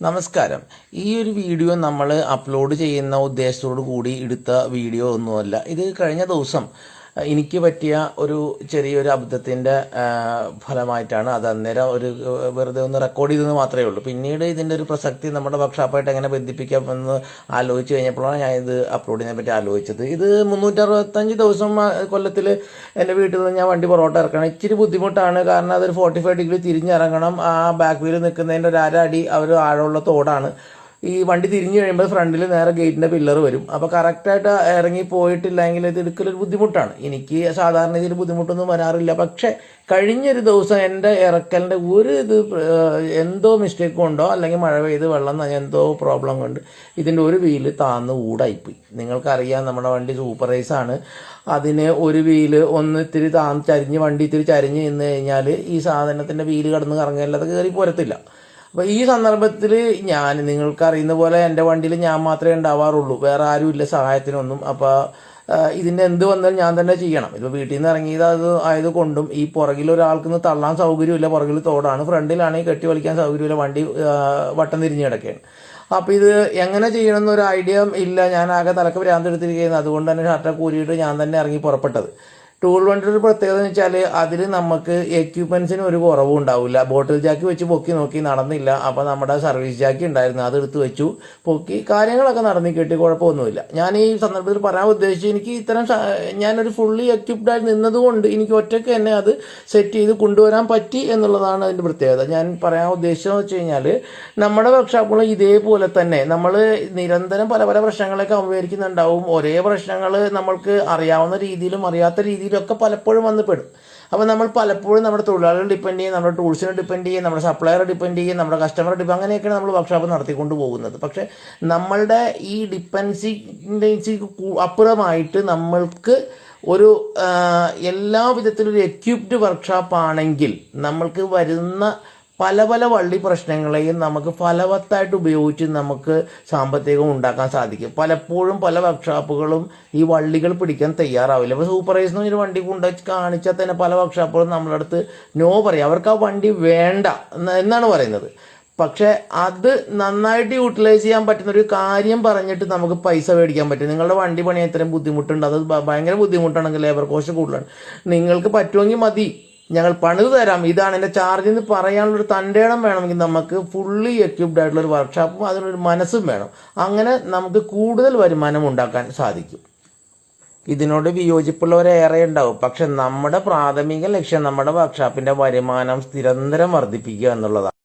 നമസ്കാരം. ഈ ഒരു വീഡിയോ നമ്മൾ അപ്ലോഡ് ചെയ്യുന്ന ഉദ്ദേശത്തോടു കൂടി എടുത്ത വീഡിയോ ഒന്നുമല്ല. ഇത് കഴിഞ്ഞ ദിവസം എനിക്ക് പറ്റിയ ഒരു ചെറിയൊരു അബദ്ധത്തിന്റെ ഫലമായിട്ടാണ് അത് അന്നേരം ഒരു വെറുതെ ഒന്ന് റെക്കോർഡ് ചെയ്തെന്ന് മാത്രമേ ഉള്ളൂ. പിന്നീട് ഇതിന്റെ ഒരു പ്രസക്തി നമ്മുടെ വർക്ക്ഷോപ്പായിട്ട് എങ്ങനെ ബന്ധിപ്പിക്കാമെന്ന് ആലോചിച്ച് കഴിഞ്ഞപ്പോഴാണ് ഞാൻ ഇത് അപ്ലോഡ് ചെയ്യാൻ പറ്റി ആലോചിച്ചത്. ഇത് മുന്നൂറ്ററുപത്തഞ്ച് ദിവസം കൊല്ലത്തിൽ എന്റെ വീട്ടിൽ നിന്ന് ഞാൻ വണ്ടി പുറകോട്ട് ഇറക്കണം. ഇച്ചിരി ബുദ്ധിമുട്ടാണ്. കാരണം അതൊരു ഫോർട്ടി ഫൈവ് ഡിഗ്രി തിരിഞ്ഞിറങ്ങണം. ആ ബാക്ക് വീൽ നിൽക്കുന്നതിന്റെ ഒരു അര അടി ഒരു ആഴമുള്ള തോടാണ്. ഈ വണ്ടി തിരിഞ്ഞു കഴിയുമ്പോൾ ഫ്രണ്ടിൽ നേരെ ഗേറ്റിന്റെ പില്ലർ വരും. അപ്പോൾ കറക്റ്റായിട്ട് ഇറങ്ങി പോയിട്ടില്ലെങ്കിൽ ഇത് എടുക്കലൊരു ബുദ്ധിമുട്ടാണ്. എനിക്ക് സാധാരണ രീതിയിൽ ബുദ്ധിമുട്ടൊന്നും വരാറില്ല. പക്ഷെ കഴിഞ്ഞൊരു ദിവസം എന്റെ ഇറക്കലിന്റെ ഒരു ഇത് എന്തോ മിസ്റ്റേക്ക് കൊണ്ടോ അല്ലെങ്കിൽ മഴ പെയ്ത് വെള്ളം എന്തോ പ്രോബ്ലം കൊണ്ട് ഇതിന്റെ ഒരു വീൽ താന്ന് ഊടായിപ്പോയി. നിങ്ങൾക്കറിയാം നമ്മുടെ വണ്ടി സൂപ്പർ റൈസ് ആണ്. അതിന് ഒരു വീൽ ഒന്ന് ഇത്തിരി താന്ന് ചരിഞ്ഞ് വണ്ടി ഇത്തിരി ചരിഞ്ഞ് നിന്ന് കഴിഞ്ഞാൽ ഈ സാധനത്തിന്റെ വീൽ കടന്ന് കറങ്ങില്ലാതെ കയറി പോരത്തില്ല. അപ്പൊ ഈ സന്ദർഭത്തിൽ ഞാൻ നിങ്ങൾക്ക് അറിയുന്ന പോലെ എന്റെ വണ്ടിയിൽ ഞാൻ മാത്രമേ ഉണ്ടാവാറുള്ളൂ. വേറെ ആരും ഇല്ല സഹായത്തിനൊന്നും. അപ്പൊ ആ, ഇതിന്റെ എന്ത് വന്നാലും ഞാൻ തന്നെ ചെയ്യണം. ഇപ്പൊ വീട്ടിൽ നിന്ന് ഇറങ്ങിയത് അത് ആയതുകൊണ്ടും ഈ പുറകിൽ ഒരാൾക്ക് തള്ളാൻ സൗകര്യമില്ല പുറകിൽ തോടാണ്. ഫ്രണ്ടിലാണെങ്കിൽ കെട്ടി വലിക്കാൻ സൗകര്യമില്ല വണ്ടി വട്ടം തിരിഞ്ഞ് കിടക്കുകയാണ് അപ്പൊ ഇത് എങ്ങനെ ചെയ്യണം എന്നൊരു ഐഡിയ ഇല്ല. ഞാൻ ആകെ തലക്ക് ഭ്രാന്തെടുത്തിരിക്കുന്നത് അതുകൊണ്ട് തന്നെ ഷർട്ടൊക്കെ ഊരിയിട്ട് ഞാൻ തന്നെ ഇറങ്ങി പുറപ്പെട്ടത്. ടൂൾ വണ്ടിയുടെ ഒരു പ്രത്യേകത എന്ന് വെച്ചാൽ അതിൽ നമുക്ക് എക്യുപ്മെന്റ്സിന് ഒരു കുറവും ഉണ്ടാവില്ല ബോട്ടിൽ ജാക്ക് വെച്ച് പൊക്കി നോക്കി നടന്നില്ല. അപ്പോൾ നമ്മുടെ സർവീസ് ജാക്കി ഉണ്ടായിരുന്നു. അതെടുത്ത് വെച്ചു. പൊക്കി കാര്യങ്ങളൊക്കെ നടന്നു കിട്ടി. കുഴപ്പമൊന്നുമില്ല. ഞാൻ ഈ സന്ദർഭത്തിൽ പറയാൻ ഉദ്ദേശിച്ചു എനിക്ക് ഇത്തരം ഞാനൊരു ഫുള്ളി എക്യുപ്ഡ് ആയി നിന്നതുകൊണ്ട് എനിക്ക് ഒറ്റയ്ക്ക് തന്നെ അത് സെറ്റ് ചെയ്ത് കൊണ്ടുവരാൻ പറ്റി എന്നുള്ളതാണ് അതിന്റെ പ്രത്യേകത. ഞാൻ പറയാൻ ഉദ്ദേശിച്ചതെന്ന് വെച്ച് കഴിഞ്ഞാൽ നമ്മുടെ വർക്ക്ഷോപ്പുകൾ ഇതേപോലെ തന്നെ നമ്മൾ നിരന്തരം പല പല പ്രശ്നങ്ങളൊക്കെ അഭിമുഖീകരിക്കുന്നുണ്ടാവും ഒരേ പ്രശ്നങ്ങൾ നമ്മൾക്ക് അറിയാവുന്ന രീതിയിലും അറിയാത്ത രീതിയിലും ഒക്കെ പലപ്പോഴും വന്ന് പെടും അപ്പോൾ നമ്മൾ പലപ്പോഴും നമ്മുടെ തൊഴിലാളികൾ ഡിപ്പെൻഡ് ചെയ്യും നമ്മുടെ ടൂൾസിനെ ഡിപ്പെൻഡ് ചെയ്യും നമ്മുടെ സപ്ലയറെ ഡിപ്പെൻഡ് ചെയ്യും നമ്മുടെ കസ്റ്റമറെ ഡിപ്പെൻഡ് അങ്ങനെയൊക്കെയാണ് നമ്മൾ വർക്ക്ഷോപ്പ് നടത്തിക്കൊണ്ട് പോകുന്നത്. പക്ഷേ നമ്മളുടെ ഈ ഡിപ്പെൻസി അപ്പുറമായിട്ട് നമ്മൾക്ക് ഒരു എല്ലാ വിധത്തിലൊരു എക്യുപ്ഡ് വർക്ക്ഷോപ്പ് ആണെങ്കിൽ നമ്മൾക്ക് വരുന്ന പല പല വള്ളി പ്രശ്നങ്ങളെയും നമുക്ക് ഫലവത്തായിട്ട് ഉപയോഗിച്ച് നമുക്ക് സാമ്പത്തികം ഉണ്ടാക്കാൻ സാധിക്കും. പലപ്പോഴും പല വർക്ക്ഷോപ്പുകളും ഈ വള്ളികൾ പിടിക്കാൻ തയ്യാറാവില്ല. അപ്പോൾ സൂപ്പർവൈസ് എന്ന് ഒരു വണ്ടി കൊണ്ട് കാണിച്ചാൽ തന്നെ പല വർക്ക്ഷോപ്പുകളും നമ്മളെ അടുത്ത് നോ പറയും. അവർക്ക് ആ വണ്ടി വേണ്ട എന്ന് എന്നാണ് പറയുന്നത്. പക്ഷേ അത് നന്നായിട്ട് യൂട്ടിലൈസ് ചെയ്യാൻ പറ്റുന്ന ഒരു കാര്യം പറഞ്ഞിട്ട് നമുക്ക് പൈസ മേടിക്കാൻ പറ്റും. നിങ്ങളുടെ വണ്ടി പണിയാൻ ഇത്രയും ബുദ്ധിമുട്ടുണ്ട്. അത് ഭയങ്കര ബുദ്ധിമുട്ടാണെങ്കിൽ ലേബർ കോസ്റ്റ് കൂടുതലാണ്. നിങ്ങൾക്ക് പറ്റുമെങ്കിൽ മതി. ഞങ്ങൾ പണിത് തരാം. ഇതാണ് എന്റെ ചാർജ് എന്ന് പറയാനുള്ള ഒരു ഇടം വേണമെങ്കിൽ നമുക്ക് ഫുള്ളി എക്യുപ്ഡ് ആയിട്ടുള്ള ഒരു വർക്ക്ഷോപ്പും അതിനൊരു മനസ്സും വേണം. അങ്ങനെ നമുക്ക് കൂടുതൽ വരുമാനം ഉണ്ടാക്കാൻ സാധിക്കും. ഇതിനോട് വിയോജിപ്പുള്ളവരേറെ ഉണ്ടാവും. പക്ഷെ നമ്മുടെ പ്രാഥമിക ലക്ഷ്യം നമ്മുടെ വർക്ക്ഷോപ്പിന്റെ വരുമാനം നിരന്തരം വർദ്ധിപ്പിക്കുക എന്നുള്ളതാണ്.